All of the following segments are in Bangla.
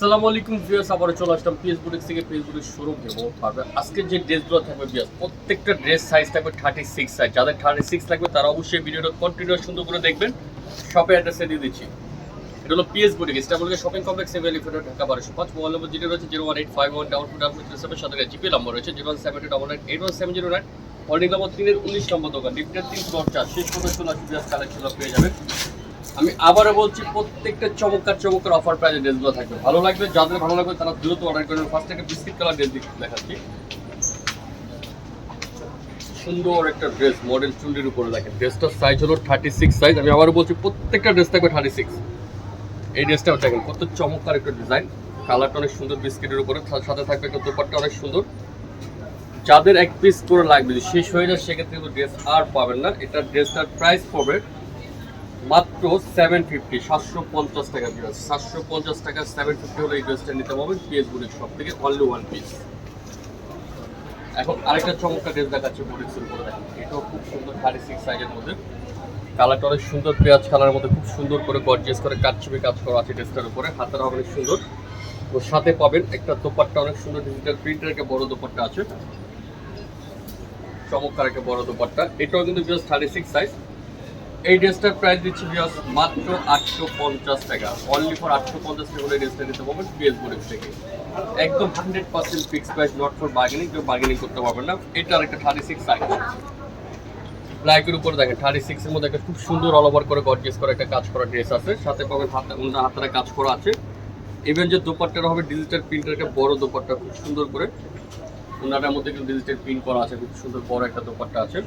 আসসালামু আলাইকুম ভিউয়ার্স, আবারও চলে আসলাম পিএস বুটিক্স থেকে। পিএস বুটিক্স শোরুম থেকে পাবে আজকে যে ড্রেসগুলো থাকবে ভিউয়ার্স, প্রত্যেকটা ড্রেস সাইজ থাকবে থার্টি সিক্স সাইজ যাদের থার্টি সিক্স লাগবে, তারা অবশ্যই ভিডিওটা কন্টিনিউ সুন্দর করে দেখবেন। শপে অ্যাড্রেসে দিয়ে দিচ্ছি। এটা হলো পিএস বুটিক ইস্টাবলকে শপিং কমপ্লেক্স এভেলিফেড ঢাকা বারোশো পাঁচ। মোবাইল নম্বর যেটা রয়েছে zero one eight five one double two double three seven সাথে জিপি নম্বর রয়েছে zero one seven two double nine eight one seven zero nine holding number তিনের উনিশ নম্বর দোকান। লিফটের তিন ফ্লোর চার। শেষ পর্যন্ত চলে পেয়ে যাবেন। আমি আবারও বলছি, প্রত্যেকটা চমৎকার চমৎকার অফার প্রাইজে ড্রেসগুলো থাকবে, ভালো লাগবে, যাদের ভালো লাগবে তারা দ্রুত অর্ডার করবেন ফার্স্ট একটা বিস্কিট কালার ড্রেস দেখাচ্ছি। সুন্দর একটা ড্রেস মডেল চুন্ডির উপরে দেখেন ড্রেসটার সাইজ হলো থার্টি সিক্স সাইজ আমি আবারও বলছি, প্রত্যেকটা ড্রেস থাকবে থার্টি সিক্স এই ড্রেসটাও দেখেন, কত চমৎকার একটা ডিজাইন কালারটা অনেক সুন্দর বিস্কিটের উপরে সাথে থাকবে একটা দোপাট্টা অনেক সুন্দর। যাদের এক পিস করে লাগবে শেষ হয়ে যায়, সেক্ষেত্রে কিন্তু ড্রেস আর পাবেন না। এটা ড্রেসটার প্রাইস পড়বে মাত্র সেভেন ফিফটি সাতশো পঞ্চাশ টাকা বিরাজ সাতশো পঞ্চাশ টাকা সেভেন ফিফটি হলে এই ড্রেসটা নিতে পারবেন পিএস বুটিক সব থেকে অনলি ওয়ান পিস এখন আরেকটা চমৎকার ড্রেস দেখাচ্ছে বুটিক্সের উপরে এটাও খুব সুন্দর থার্টি সিক্স সাইজের মধ্যে। কালারটা অনেক সুন্দর, পেঁয়াজ কালারের মধ্যে খুব সুন্দর করে গর্জিয়াস করে কাটছবি কাজ করা আছে ড্রেসটার উপরে হাতের অনেক সুন্দর। তো সাথে পাবেন একটা দোপাট্টা, অনেক সুন্দর ডিজিটাল প্রিন্টের একটা বড় দোপাট্টা আছে। চমৎকার একটা বড় দোপাট্টা। এটাও কিন্তু জাস্ট থার্টি সিক্স সাইজ এই ড্রেসটার প্রাইস দিচ্ছি বিয়াস মাত্র আটশো পঞ্চাশ টাকা। অনলি ফর আটশো পঞ্চাশ টাকা করে ড্রেসটা নিতে পারবেন পিএস বোর্ডের থেকে। একদম hundred percent fix price not for bargaining কেউ বার্গেনিং করতে পারবেন না। এটা আর একটা থার্টি সিক্স সাইজ ব্ল্যাকের উপরে দেখেন থার্টি সিক্সের মধ্যে একটা খুব সুন্দর অল ওভার করে গর্জিয়াস করে একটা কাজ করা ড্রেস আছে। সাথে পাবেন হাতে, অন্য হাতারা কাজ করা আছে। ইভেন যে দোপাট্টাটা হবে ডিজিটাল প্রিন্টের একটা বড় দোপাট্টা, খুব সুন্দর করে। ওনাটার মধ্যে কিন্তু ডিজিটাল প্রিন্ট করা আছে, খুব সুন্দর বড় একটা দোপাট্টা আছে।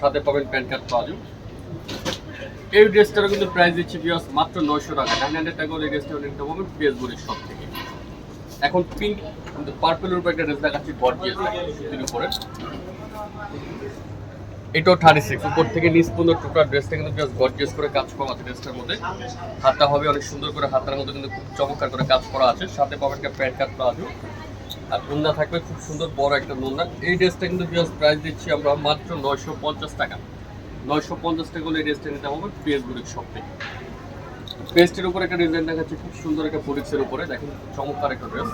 সাথে পাবেন প্যান্ট কার্ড প্লাজো এই ড্রেসটারও কিন্তু প্রাইস দিচ্ছি বিয়াস মাত্র নয়শো টাকা। নাইন হান্ড্রেড টাকা এই ড্রেসটা নিতে পারবেন পিএস বুড়ির সব থেকে এখন পিঙ্ক কিন্তু পার্পেলের উপর একটা ড্রেস দেখাচ্ছি গর্জিয়াস সুতির উপরে। এটাও থার্টি সিক্স উপর থেকে নিচ পর্যন্ত টোটাল ড্রেসটা কিন্তু জাস্ট গর্জিয়াস করে কাজ করা আছে ড্রেসটার মধ্যে। হাতটা হবে অনেক সুন্দর করে হাতার মধ্যে কিন্তু খুব চমৎকার করে কাজ করা আছে। সাথে একটা প্যান্ট কাট করা আছে আর নুন্না থাকবে খুব সুন্দর বড় একটা নুন্না এই ড্রেসটা কিন্তু জাস্ট প্রাইস দিচ্ছি আমরা মাত্র নয়শো পঞ্চাশ টাকা। নয়শো পঞ্চাশ টাকা হলে ড্রেসটা নিতে হবে পিএস বুটিক পেস্টের উপরে একটা ডিজাইন দেখাচ্ছি, খুব সুন্দর একটা বুটিক্সের উপরে। দেখেন, চমৎকার একটা ড্রেস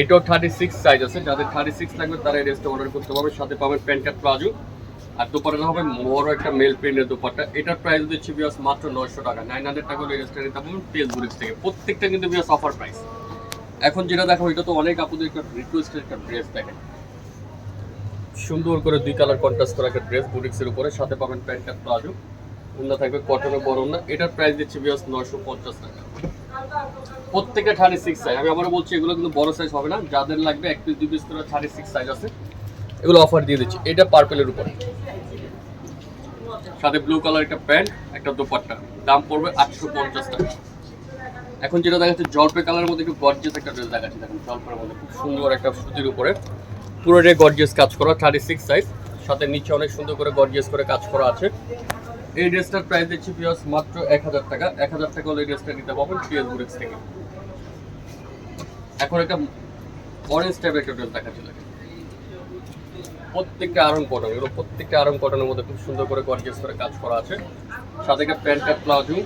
এটাও থার্টি সিক্স সাইজ আছে, যাদের থার্টি সিক্স লাগবে তারা এই ড্রেসটা অর্ডার করতে পারবে। সাথে পাবেন প্যান্ট কাট প্লাজো। আর দোপাট্টা হবে বড় একটা মেল প্রিন্টের দোপাট্টা। এটার প্রাইস দিচ্ছি বিয়াস মাত্র নয়শো টাকা। নাইন হান্ড্রেড টাকা হলে এই ড্রেসটা নিতে পারবেন বুটিক্স থেকে। প্রত্যেকটা কিন্তু বিয়াস অফার প্রাইস এখন যেটা দেখো এটা তো অনেক আপুদের একটা রিকোয়েস্টের একটা ড্রেস দেখেন। সুন্দর করে দুই কালার কন্ট্রাস্ট করা একটা ড্রেস বুটিক্সের উপরে, সাথে পাবেন প্যান্ট কাট প্লাজো উন্না থাকবে কটনের বড় উন্না এটার প্রাইস দিচ্ছি বিয়াস নয়শো পঞ্চাশ টাকা। প্রত্যেকটা থার্টি সিক্স সাইজ আমি আবারও বলছি, এগুলো কিন্তু বড় সাইজ হবে না। যাদের লাগবে এক পিস দুই পিস করে থার্টি সিক্স সাইজ আছে। এগুলো অফার দিয়ে দিচ্ছি। এটা পার্পেলের উপরে। সাথে ব্লু কালার একটা প্যান্ট একটা দোপাট্টা। দাম পড়বে আটশো পঞ্চাশ টাকা। এখন যেটা দেখা যাচ্ছে জলপে কালারের মধ্যে একটু গর্জিয়াস একটা ড্রেস দেখাচ্ছে। দেখুন জলপের মধ্যে খুব সুন্দর একটা সুতির উপরে। পুরোটাই গর্জিয়াস কাজ করা থার্টি সিক্স সাইজ সাথে নিচে অনেক সুন্দর করে গর্জিয়াস করে কাজ করা আছে। এই ড্রেসটার প্রাইস দিচ্ছি পিয়াস মাত্র এক হাজার টাকা। এক হাজার টাকা হলে এই ড্রেসটা নিতে পারবেন পিএস বুরিক্স থেকে। এখন একটা অরেঞ্জ টাইপের একটা ড্রেস দেখাচ্ছি। প্রত্যেকটা আরং কটন এগুলো প্রত্যেকটা আরং কটনের মধ্যে খুব সুন্দর করে গর্জিয়াস করে কাজ করা আছে। সাথে একটা প্যান্ট প্লাজো,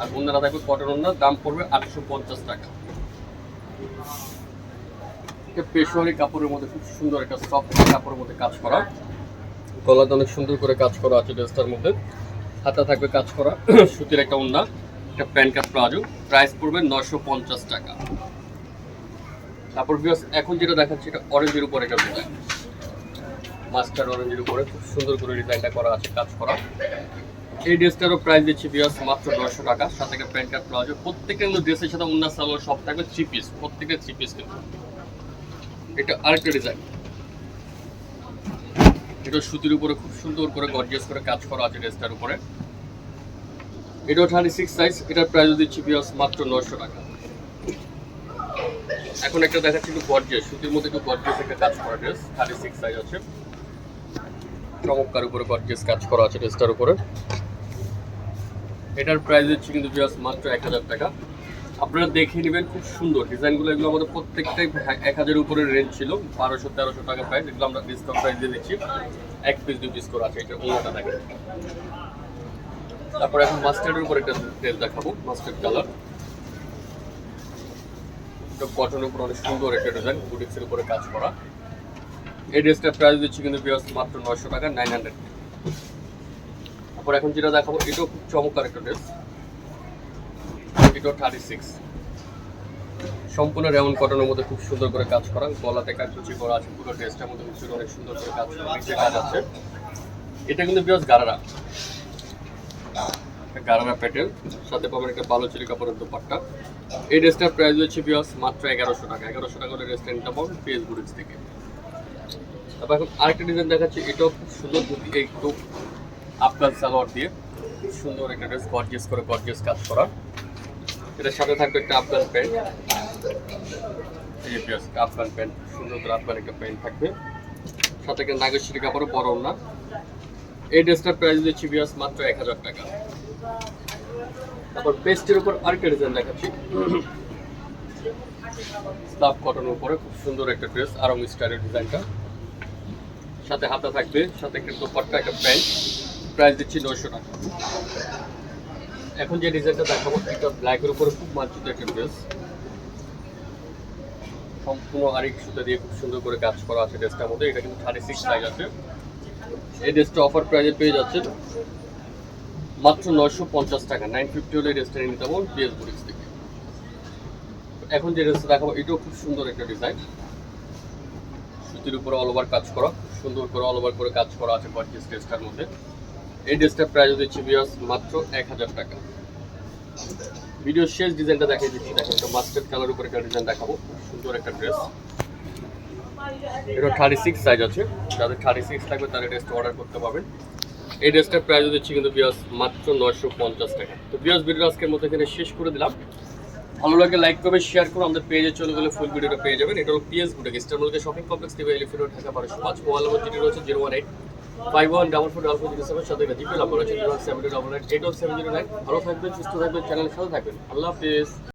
আর অন্যরা থাকবে কটন অন্য দাম পড়বে আটশো পঞ্চাশ টাকা। একটা পেশোয়ারি কাপড়ের মধ্যে খুব সুন্দর একটা সফট কাপড়ের মধ্যে কাজ করা। গলাতে অনেক সুন্দর করে কাজ করা আছে ড্রেসটার মধ্যে। হাতে থাকবে কাজ করা, সুতির একটা উন্না, একটা প্যান্ট কাট প্লাজো। প্রাইস পড়বে নশো পঞ্চাশ টাকা। তারপর এখন যেটা দেখাচ্ছি, এটা অরেঞ্জের উপরে একটা ডিজাইন মাস্টার অরেঞ্জের উপরে খুব সুন্দর করে ডিজাইনটা করা আছে, কাজ করা। এই ড্রেসটারও প্রাইস দিচ্ছি বিয়াস মাত্র নশো টাকা। সাথে একটা প্যান্ট কাট প্লাজো। প্রত্যেকটা কিন্তু ড্রেসের সাথে উন্না, সালোয়ার সব থাকবে থ্রি পিস প্রত্যেকটা থ্রি পিস কিন্তু। এটা আরেকটা ডিজাইন এটা সুতির উপরে খুব সুন্দর করে গর্জিয়াস করে কাজ করা আছে ড্রেসটার উপরে। এটাও থার্টি সিক্স সাইজ এটার প্রাইস দিচ্ছি বিয়াস মাত্র নশো টাকা। এখন একটা দেখাচ্ছি একটু গর্জিয়াস সুতির মধ্যে একটু গর্জিয়াস একটা কাজ করা ড্রেস থার্টি সিক্স সাইজ আছে। চমৎকার উপরে গর্জিয়াস কাজ করা আছে ড্রেসটার উপরে। এটার প্রাইস দিচ্ছি কিন্তু বিয়াস মাত্র এক হাজার টাকা। আপনারা দেখে নেবেন, খুব সুন্দর। ডিজাইনগুলো এগুলো আমাদের প্রত্যেকটাই এক হাজারের উপরে রেঞ্জ ছিল, বারোশো, তেরোশো টাকা প্রাইস এগুলো আমরা ডিসকাউন্ট প্রাইস দিয়ে দিচ্ছি। এক পিস দুই পিস করে আছে, এটা অন্যটা থাকে তারপর এখন মাস্টার্ডের উপর একটা ড্রেস দেখাবো মাস্টার্ড কালার এটা কটনের উপর অনেক সুন্দর একটা ডিজাইন বুটিক্সের উপরে কাজ করা। এই ড্রেসটার প্রাইস দিচ্ছি কিন্তু বিয়াস মাত্র নয়শো টাকা নাইন হান্ড্রেড তারপর এখন যেটা দেখাবো, এটাও খুব চমৎকার একটা ড্রেস এটাও থার্টি সিক্স সম্পূর্ণ রেমন কটনের মধ্যে খুব সুন্দর করে কাজ করা। গলাতে কাজকুচি করা আছে, পুরো ড্রেসটার মধ্যে সুন্দর অনেক সুন্দর করে কাজ করা। নিচে কাজ আছে। এটা কিন্তু বিয়াস গারারা। গারারা প্যাটেল। সাথে পাবেন একটা ভালো চিলি কাপড়ের দোপাট্টা। এই ড্রেসটার প্রাইস হচ্ছে বিয়াস মাত্র এগারোশো টাকা। এগারোশো টাকা করে ড্রেসটা নিতে পাবেন পেজ থেকে। তারপর এখন আরেকটা ডিজাইন দেখাচ্ছি। এটাও খুব সুন্দর একটু আফগান সালোয়ার দিয়ে। সুন্দর একটা ড্রেস গর্জিয়াস করে গর্জিয়াস কাজ করা। এটার সাথে থাকবে একটা আফগান প্যান্ট। এই আফগান প্যান্ট, সুন্দর করে আফগান একটা প্যান্ট থাকবে। সাথে একটা নাগেশ্বরী কাপড়ও বড় না। এই ড্রেসটার প্রাইস দিচ্ছি বিয়াস মাত্র এক হাজার টাকা। তারপর পেস্টের উপর আরেকটা ডিজাইন দেখাচ্ছি। স্লাব কটনের উপরে খুব সুন্দর একটা ড্রেস আরং স্টাইলের ডিজাইনটা সাথে হাতা থাকবে, সাথে একটা দোপাট্টা, একটা প্যান্ট। প্রাইস দিচ্ছি নয়শো টাকা। এখন যে ডিজাইনটা দেখাবো একটা ব্ল্যাকের উপরে খুব মার্জিত একটা ড্রেস সম্পূর্ণ আরেক সুতা দিয়ে খুব সুন্দর করে কাজ করা আছে ড্রেসটার মধ্যে। এটা কিন্তু থার্টি সিক্স সাইজ আছে। এই ড্রেসটা অফার প্রাইজে পেয়ে যাচ্ছে মাত্র নয়শো পঞ্চাশ টাকা। নাইন ফিফটি হলে ড্রেসটা নিয়ে নিতে পারব বিএস বুটিক্স থেকে। এখন যে ড্রেসটা দেখাবো, এটাও খুব সুন্দর একটা ডিজাইন সুতির উপরে অল ওভার কাজ করা, সুন্দর করে অল ওভার করে কাজ করা আছে গর্জিয়াস ড্রেসটার মধ্যে। এই ড্রেসটার প্রাইস দিচ্ছি বিয়াস মাত্র এক হাজার টাকা। ভিডিও শেষ ডিজাইনটা দেখিয়ে দিচ্ছি। দেখেন একটা মাস্টার্ড কালার উপরে একটা ডিজাইন দেখাবো। সুন্দর একটা ড্রেস এটা থার্টি সিক্স সাইজ আছে। যাদের থার্টি সিক্স থাকবে তারা ড্রেসটা অর্ডার করতে পারবেন। এই ড্রেসটার প্রাইস দিচ্ছি কিন্তু বিয়াস মাত্র নয়শো পঞ্চাশ টাকা। তো বিয়াস ভিডিও আজকের মতো এখানে শেষ করে দিলাম। ভালো লাগে লাইক করবে শেয়ার করুন আমাদের পেজে চলে গেলে ফুল ভিডিওটা পেয়ে যাবেন। এটা হলো PS boutique ইস্টারমলকে shopping complex TV elephant road Dhaka বারোশো পাঁচ মোবাইল নম্বর যেটি রয়েছে zero one eight five one double four double four zero seven সাথে GPay seven double nine eight one seven zero nine ভালো থাকবেন, সুস্থ থাকবেন চ্যানেলের সাথে থাকবেন। আল্লাহ হাফিজ।